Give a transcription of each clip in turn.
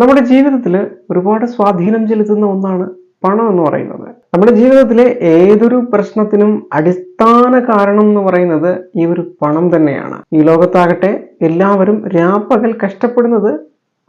നമ്മുടെ ജീവിതത്തിൽ ഒരുപാട് സ്വാധീനം ചെലുത്തുന്ന ഒന്നാണ് പണം എന്ന് പറയുന്നത്. നമ്മുടെ ജീവിതത്തിലെ ഏതൊരു പ്രശ്നത്തിനും അടിസ്ഥാന കാരണം എന്ന് പറയുന്നത് ഈ ഒരു പണം തന്നെയാണ്. ഈ ലോകത്താകട്ടെ എല്ലാവരും രാപ്പകൽ കഷ്ടപ്പെടുന്നത്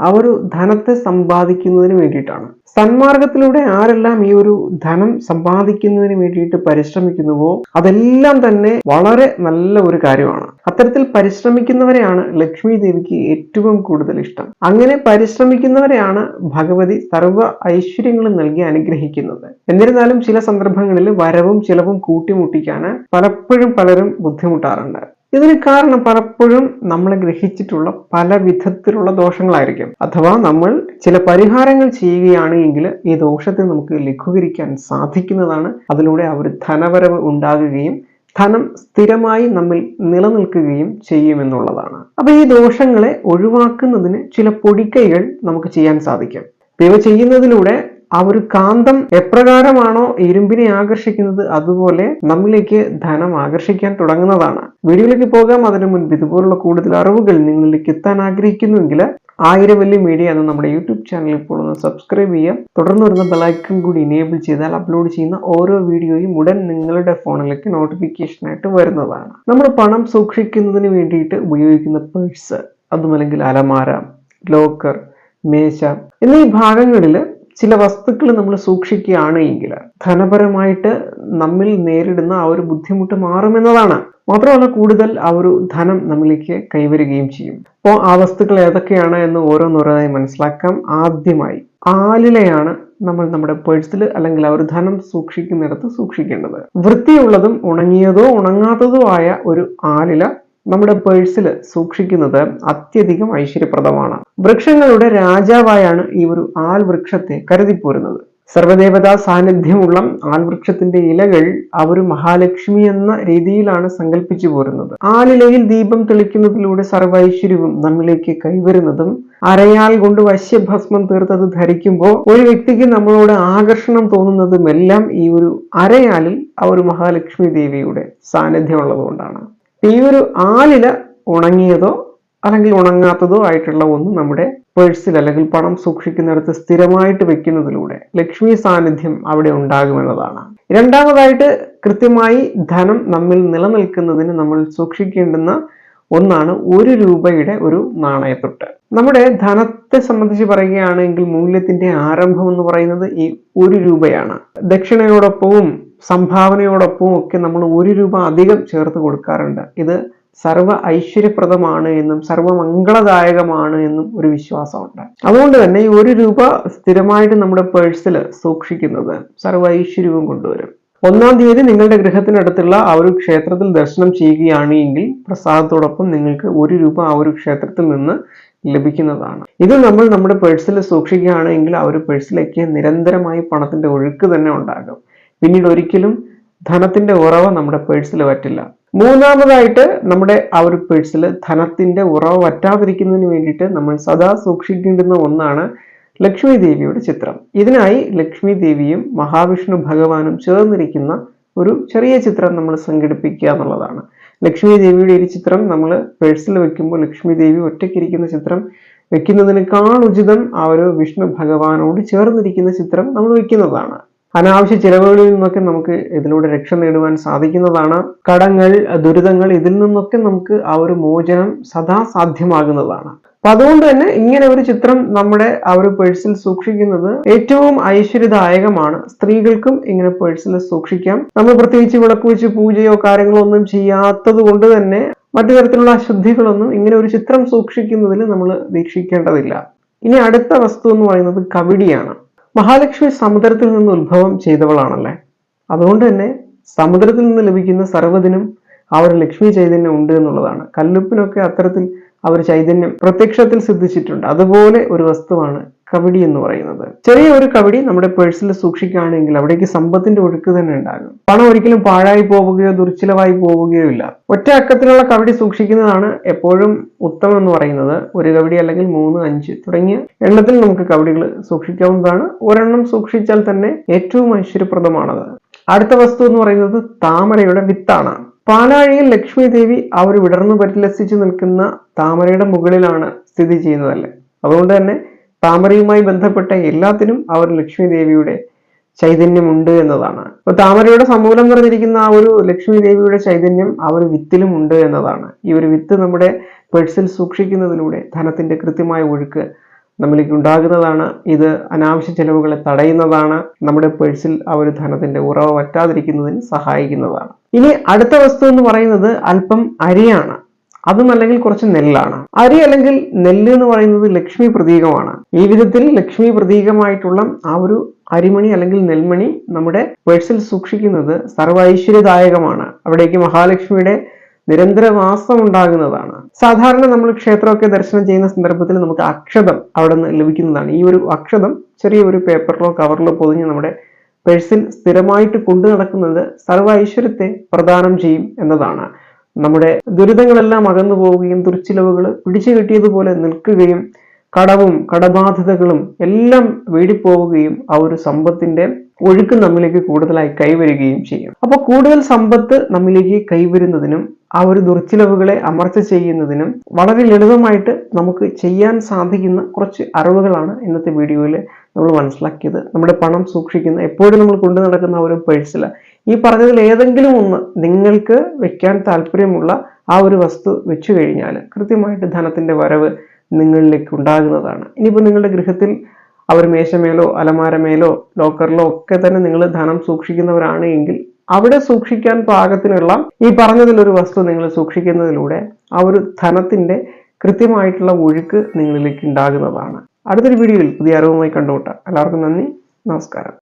ആ ഒരു ധനത്തെ സമ്പാദിക്കുന്നതിന് വേണ്ടിയിട്ടാണ്. സന്മാർഗത്തിലൂടെ ആരെല്ലാം ഈ ഒരു ധനം സമ്പാദിക്കുന്നതിന് വേണ്ടിയിട്ട് പരിശ്രമിക്കുന്നുവോ അതെല്ലാം തന്നെ വളരെ നല്ല ഒരു കാര്യമാണ്. അത്തരത്തിൽ പരിശ്രമിക്കുന്നവരെയാണ് ലക്ഷ്മി ദേവിക്ക് ഏറ്റവും കൂടുതൽ ഇഷ്ടം. അങ്ങനെ പരിശ്രമിക്കുന്നവരെയാണ് ഭഗവതി സർവ ഐശ്വര്യങ്ങളും നൽകി അനുഗ്രഹിക്കുന്നത്. എന്നിരുന്നാലും ചില സന്ദർഭങ്ങളിൽ വരവും ചിലവും കൂട്ടിമുട്ടിക്കാൻ പലപ്പോഴും പലരും ബുദ്ധിമുട്ടാറുണ്ട്. ഇതിന് കാരണം പലപ്പോഴും നമ്മൾ ഗ്രഹിച്ചിട്ടുള്ള പല വിധത്തിലുള്ള ദോഷങ്ങളായിരിക്കും. അഥവാ നമ്മൾ ചില പരിഹാരങ്ങൾ ചെയ്യുകയാണ് എങ്കിൽ ഈ ദോഷത്തെ നമുക്ക് ലഘൂകരിക്കാൻ സാധിക്കുന്നതാണ്. അതിലൂടെ അവർ ധനവരവ് ഉണ്ടാകുകയും ധനം സ്ഥിരമായി നമ്മിൽ നിലനിൽക്കുകയും ചെയ്യുമെന്നുള്ളതാണ് അപ്പൊ ഈ ദോഷങ്ങളെ ഒഴിവാക്കുന്നതിന് ചില പൊടിക്കൈകൾ നമുക്ക് ചെയ്യാൻ സാധിക്കും. ഇവ ചെയ്യുന്നതിലൂടെ ആ ഒരു കാന്തം എപ്രകാരമാണോ ഇരുമ്പിനെ ആകർഷിക്കുന്നത് അതുപോലെ നമ്മിലേക്ക് ധനം ആകർഷിക്കാൻ തുടങ്ങുന്നതാണ്. വീഡിയോയിലേക്ക് പോകാം. അതിനു മുൻപ് ഇതുപോലുള്ള കൂടുതൽ അറിവുകൾ നിങ്ങളിലേക്ക് എത്താൻ ആഗ്രഹിക്കുന്നുവെങ്കിൽ ആയിരം വലിയ മീഡിയ എന്ന നമ്മുടെ യൂട്യൂബ് ചാനൽ ഇപ്പോൾ ഒന്ന് സബ്സ്ക്രൈബ് ചെയ്യാം. തുടർന്ന് വരുന്ന ബെലൈക്കൺ കൂടി ഇനേബിൾ ചെയ്താൽ അപ്ലോഡ് ചെയ്യുന്ന ഓരോ വീഡിയോയും ഉടൻ നിങ്ങളുടെ ഫോണിലേക്ക് നോട്ടിഫിക്കേഷനായിട്ട് വരുന്നതാണ്. നമ്മൾ പണം സൂക്ഷിക്കുന്നതിന് വേണ്ടിയിട്ട് ഉപയോഗിക്കുന്ന പേഴ്സ് അതുമല്ലെങ്കിൽ അലമാര ലോക്കർ മേശ എന്നീ ഭാഗങ്ങളിൽ ചില വസ്തുക്കൾ നമ്മൾ സൂക്ഷിക്കുകയാണ് എങ്കിൽ ധനപരമായിട്ട് നമ്മിൽ നേരിടുന്ന ആ ഒരു ബുദ്ധിമുട്ട് മാറുമെന്നതാണ്. മാത്രമല്ല കൂടുതൽ ആ ഒരു ധനം നമ്മിലേക്ക് കൈവരികയും ചെയ്യും. അപ്പോൾ ആ വസ്തുക്കൾ ഏതൊക്കെയാണ് എന്ന് ഓരോന്നോരോന്നായി മനസ്സിലാക്കാം. ആദ്യമായി ആലിലയാണ് നമ്മൾ നമ്മുടെ പേഴ്സിൽ അല്ലെങ്കിൽ ആ ഒരു ധനം സൂക്ഷിക്കുന്നിടത്ത് സൂക്ഷിക്കേണ്ടത്. വൃത്തിയുള്ളതും ഉണങ്ങിയതോ ഉണങ്ങാത്തതോ ആയ ഒരു ആലില നമ്മുടെ പേഴ്സിൽ സൂക്ഷിക്കുന്നത് അത്യധികം ഐശ്വര്യപ്രദമാണ്. വൃക്ഷങ്ങളുടെ രാജാവായാണ് ഈ ഒരു ആൽ വൃക്ഷത്തെ കരുതിപ്പോരുന്നത്. സർവദേവതാ സാന്നിധ്യമുള്ള ആൽവൃക്ഷത്തിന്റെ ഇലകൾ ആ ഒരു മഹാലക്ഷ്മി എന്ന രീതിയിലാണ് സങ്കല്പിച്ചു പോരുന്നത്. ആലിലയിൽ ദീപം തെളിക്കുന്നതിലൂടെ സർവൈശ്വര്യവും നമ്മിലേക്ക് കൈവരുന്നതും അരയാൽ കൊണ്ട് വശ്യഭസ്മം തീർത്തത് ധരിക്കുമ്പോൾ ഒരു വ്യക്തിക്ക് നമ്മളോട് ആകർഷണം തോന്നുന്നതുമെല്ലാം ഈ ഒരു അരയാലിൽ ആ ഒരു മഹാലക്ഷ്മി ദേവിയുടെ സാന്നിധ്യം ഉള്ളതുകൊണ്ടാണ് ഈ ഒരു ആലില ഉണങ്ങിയതോ അല്ലെങ്കിൽ ഉണങ്ങാത്തതോ ആയിട്ടുള്ള ഒന്ന് നമ്മുടെ പേഴ്സിൽ അല്ലെങ്കിൽ പണം സൂക്ഷിക്കുന്നിടത്ത് സ്ഥിരമായിട്ട് വെക്കുന്നതിലൂടെ ലക്ഷ്മി സാന്നിധ്യം അവിടെ ഉണ്ടാകുമെന്നതാണ്. രണ്ടാമതായിട്ട് കൃത്യമായി ധനം നമ്മിൽ നിലനിൽക്കുന്നതിന് നമ്മൾ സൂക്ഷിക്കേണ്ടുന്ന ഒന്നാണ് ഒരു രൂപയുടെ ഒരു നാണയത്തൊട്ട്. നമ്മുടെ ധനത്തെ സംബന്ധിച്ച് പറയുകയാണെങ്കിൽ മൂല്യത്തിന്റെ ആരംഭം എന്ന് പറയുന്നത് ഈ ഒരു രൂപയാണ്. ദക്ഷിണയോടൊപ്പവും സംഭാവനയോടൊപ്പവും ഒക്കെ നമ്മൾ ഒരു രൂപ അധികം ചേർത്ത് കൊടുക്കാറുണ്ട്. ഇത് സർവ ഐശ്വര്യപ്രദമാണ് എന്നും സർവമംഗളദായകമാണ് എന്നും ഒരു വിശ്വാസമുണ്ട്. അതുകൊണ്ട് തന്നെ ഈ ഒരു രൂപ സ്ഥിരമായിട്ട് നമ്മുടെ പേഴ്സിൽ സൂക്ഷിക്കുന്നത് സർവ ഐശ്വര്യവും കൊണ്ടുവരും. ഒന്നാം തീയതി നിങ്ങളുടെ ഗൃഹത്തിനടുത്തുള്ള ആ ഒരു ക്ഷേത്രത്തിൽ ദർശനം ചെയ്യുകയാണ് എങ്കിൽ പ്രസാദത്തോടൊപ്പം നിങ്ങൾക്ക് ഒരു രൂപ ആ ഒരു ക്ഷേത്രത്തിൽ നിന്ന് ലഭിക്കുന്നതാണ്. ഇത് നമ്മൾ നമ്മുടെ പേഴ്സിൽ സൂക്ഷിക്കുകയാണെങ്കിൽ ആ ഒരു പേഴ്സിലേക്ക് നിരന്തരമായി പണത്തിന്റെ ഒഴുക്ക് തന്നെ ഉണ്ടാകും. പിന്നീട് ഒരിക്കലും ധനത്തിന്റെ ഉറവ നമ്മുടെ പേഴ്സിൽ വറ്റില്ല മൂന്നാമതായിട്ട് നമ്മുടെ ആ ഒരു പേഴ്സിൽ ധനത്തിന്റെ ഉറവ വറ്റാതിരിക്കുന്നതിന് വേണ്ടിയിട്ട് നമ്മൾ സദാ സൂക്ഷിക്കേണ്ടുന്ന ഒന്നാണ് ലക്ഷ്മി ദേവിയുടെ ചിത്രം. ഇതിനായി ലക്ഷ്മി ദേവിയും മഹാവിഷ്ണു ഭഗവാനും ചേർന്നിരിക്കുന്ന ഒരു ചെറിയ ചിത്രം നമ്മൾ സംഘടിപ്പിക്കുക എന്നുള്ളതാണ്. ലക്ഷ്മി ദേവിയുടെ ഒരു ചിത്രം നമ്മൾ പേഴ്സിൽ വെക്കുമ്പോൾ ലക്ഷ്മി ദേവി ഒറ്റയ്ക്കിരിക്കുന്ന ചിത്രം വെക്കുന്നതിനേക്കാൾ ഉചിതം ആ ഒരു വിഷ്ണു ഭഗവാനോട് ചേർന്നിരിക്കുന്ന ചിത്രം നമ്മൾ വെക്കുന്നതാണ്. അനാവശ്യ ചിലവുകളിൽ നിന്നൊക്കെ നമുക്ക് ഇതിലൂടെ രക്ഷ നേടുവാൻ സാധിക്കുന്നതാണ്. കടങ്ങൾ ദുരിതങ്ങൾ ഇതിൽ നിന്നൊക്കെ നമുക്ക് ആ ഒരു മോചനം സദാ സാധ്യമാകുന്നതാണ്. അപ്പൊ അതുകൊണ്ട് തന്നെ ഇങ്ങനെ ഒരു ചിത്രം നമ്മുടെ ആ ഒരു പേഴ്സിൽ സൂക്ഷിക്കുന്നത് ഏറ്റവും ഐശ്വര്യദായകമാണ്. സ്ത്രീകൾക്കും ഇങ്ങനെ പേഴ്സിൽ സൂക്ഷിക്കാം. നമ്മൾ പ്രത്യേകിച്ച് വിളക്ക് വെച്ച് പൂജയോ കാര്യങ്ങളോ ഒന്നും ചെയ്യാത്തത് കൊണ്ട് തന്നെ മറ്റു തരത്തിലുള്ള അശുദ്ധികളൊന്നും ഇങ്ങനെ ഒരു ചിത്രം സൂക്ഷിക്കുന്നതിൽ നമ്മൾ വീക്ഷിക്കേണ്ടതില്ല. ഇനി അടുത്ത വസ്തു എന്ന് പറയുന്നത് കവിടിയാണ്. മഹാലക്ഷ്മി സമുദ്രത്തിൽ നിന്ന് ഉത്ഭവം ചെയ്തവളാണല്ലേ? അതുകൊണ്ട് തന്നെ സമുദ്രത്തിൽ നിന്ന് ലഭിക്കുന്ന സർവതിനും അവർ ലക്ഷ്മി ചൈതന്യം ഉണ്ട് എന്നുള്ളതാണ്. കല്ലുപ്പിനൊക്കെ അത്തരത്തിൽ അവർ ചൈതന്യം പ്രത്യക്ഷത്തിൽ സിദ്ധിച്ചിട്ടുണ്ട്. അതുപോലെ ഒരു വസ്തുവാണ് കവടി എന്ന് പറയുന്നത്. ചെറിയ ഒരു കവടി നമ്മുടെ പേഴ്സിൽ സൂക്ഷിക്കുകയാണെങ്കിൽ അവിടേക്ക് സമ്പത്തിന്റെ ഒഴുക്ക് തന്നെ ഉണ്ടാകും. പണം ഒരിക്കലും പാഴായി പോവുകയോ ദുർച്ചിലവായി പോവുകയോ ഇല്ല. ഒറ്റ അക്കത്തിലുള്ള കവടി സൂക്ഷിക്കുന്നതാണ് എപ്പോഴും ഉത്തമം എന്ന് പറയുന്നത്. ഒരു കവടി അല്ലെങ്കിൽ മൂന്ന് അഞ്ച് തുടങ്ങിയ എണ്ണത്തിൽ നമുക്ക് കവടികൾ സൂക്ഷിക്കാവുന്നതാണ്. ഒരെണ്ണം സൂക്ഷിച്ചാൽ തന്നെ ഏറ്റവും ഐശ്വര്യപ്രദമാണത്. അടുത്ത വസ്തു എന്ന് പറയുന്നത് താമരയുടെ വിത്താണ്. പാലാഴിയിൽ ലക്ഷ്മി ദേവി അവർ വിടർന്നു പരിലസിച്ചു നിൽക്കുന്ന താമരയുടെ മുകളിലാണ് സ്ഥിതി ചെയ്യുന്നതല്ലേ അതുകൊണ്ട് തന്നെ താമരയുമായി ബന്ധപ്പെട്ട എല്ലാത്തിനും അവർ ലക്ഷ്മി ദേവിയുടെ ചൈതന്യമുണ്ട് എന്നതാണ്. ഇപ്പൊ താമരയുടെ സമൂലം നിറഞ്ഞിരിക്കുന്ന ആ ഒരു ലക്ഷ്മി ദേവിയുടെ ചൈതന്യം ആ ഒരു വിത്തിലും ഉണ്ട് എന്നതാണ്. ഈ ഒരു വിത്ത് നമ്മുടെ പേഴ്സിൽ സൂക്ഷിക്കുന്നതിലൂടെ ധനത്തിന്റെ കൃത്യമായ ഒഴുക്ക് നമ്മളിലേക്ക് ഉണ്ടാകുന്നതാണ്. ഇത് അനാവശ്യ ചെലവുകളെ തടയുന്നതാണ്. നമ്മുടെ പേഴ്സിൽ ആ ഒരു ധനത്തിന്റെ ഉറവ വറ്റാതിരിക്കുന്നതിന് സഹായിക്കുന്നതാണ്. ഇനി അടുത്ത വസ്തു എന്ന് പറയുന്നത് അല്പം അരിയാണ്. അതും അല്ലെങ്കിൽ കുറച്ച് നെല്ലാണ്. അരി അല്ലെങ്കിൽ നെല്ല് എന്ന് പറയുന്നത് ലക്ഷ്മി പ്രതീകമാണ്. ഈ വിധത്തിൽ ലക്ഷ്മി പ്രതീകമായിട്ടുള്ള ആ ഒരു അരിമണി അല്ലെങ്കിൽ നെൽമണി നമ്മുടെ പേഴ്സിൽ സൂക്ഷിക്കുന്നത് സർവൈശ്വര്യദായകമാണ്. അവിടേക്ക് മഹാലക്ഷ്മിയുടെ നിരന്തരവാസം ഉണ്ടാകുന്നതാണ് സാധാരണ നമ്മൾ ക്ഷേത്രമൊക്കെ ദർശനം ചെയ്യുന്ന സന്ദർഭത്തിൽ നമുക്ക് അക്ഷതം അവിടെ നിന്ന് ലഭിക്കുന്നതാണ്. ഈ ഒരു അക്ഷതം ചെറിയ ഒരു പേപ്പറിലോ കവറിലോ പൊതിഞ്ഞ് നമ്മുടെ പേഴ്സിൽ സ്ഥിരമായിട്ട് കൊണ്ടു നടക്കുന്നത് സർവ ഐശ്വര്യത്തെ പ്രദാനം ചെയ്യും എന്നതാണ്. നമ്മുടെ ദുരിതങ്ങളെല്ലാം അകന്നു പോവുകയും ദുർച്ചിലവുകൾ പിടിച്ചു കിട്ടിയതുപോലെ നിൽക്കുകയും കടവും കടബാധ്യതകളും എല്ലാം വീടിപ്പോവുകയും ആ ഒരു സമ്പത്തിന്റെ ഒഴുക്ക് നമ്മിലേക്ക് കൂടുതലായി കൈവരുകയും ചെയ്യും. അപ്പൊ കൂടുതൽ സമ്പത്ത് നമ്മിലേക്ക് കൈവരുന്നതിനും ആ ഒരു ദുർച്ചിലവുകളെ അമർച്ച ചെയ്യുന്നതിനും വളരെ ലളിതമായിട്ട് നമുക്ക് ചെയ്യാൻ സാധിക്കുന്ന കുറച്ച് അറിവുകളാണ് ഇന്നത്തെ വീഡിയോയിൽ നമ്മൾ മനസ്സിലാക്കിയത്. നമ്മുടെ പണം സൂക്ഷിക്കുന്ന എപ്പോഴും നമ്മൾ കൊണ്ടു നടക്കുന്ന ഒരു പേഴ്സിൽ ഈ പറഞ്ഞതിൽ ഏതെങ്കിലും ഒന്ന് നിങ്ങൾക്ക് വെക്കാൻ താല്പര്യമുള്ള ആ ഒരു വസ്തു വെച്ചു കഴിഞ്ഞാൽ കൃത്യമായിട്ട് ധനത്തിന്റെ വരവ് നിങ്ങളിലേക്ക് ഉണ്ടാകുന്നതാണ്. ഇനിയിപ്പോൾ നിങ്ങളുടെ ഗൃഹത്തിൽ അവർ മേശമേലോ അലമാരമേലോ ലോക്കറിലോ ഒക്കെ തന്നെ നിങ്ങൾ ധനം സൂക്ഷിക്കുന്നവരാണ് എങ്കിൽ അവിടെ സൂക്ഷിക്കാൻ പാകത്തിനുള്ള ഈ പറഞ്ഞതിലൊരു വസ്തു നിങ്ങൾ സൂക്ഷിക്കുന്നതിലൂടെ ആ ഒരു ധനത്തിന്റെ കൃത്യമായിട്ടുള്ള ഒഴുക്ക് നിങ്ങളിലേക്ക് ഉണ്ടാകുന്നതാണ്. അടുത്തൊരു വീഡിയോയിൽ പുതിയ അറിവുമായി കണ്ടുമുട്ടാം. എല്ലാവർക്കും നന്ദി. നമസ്കാരം.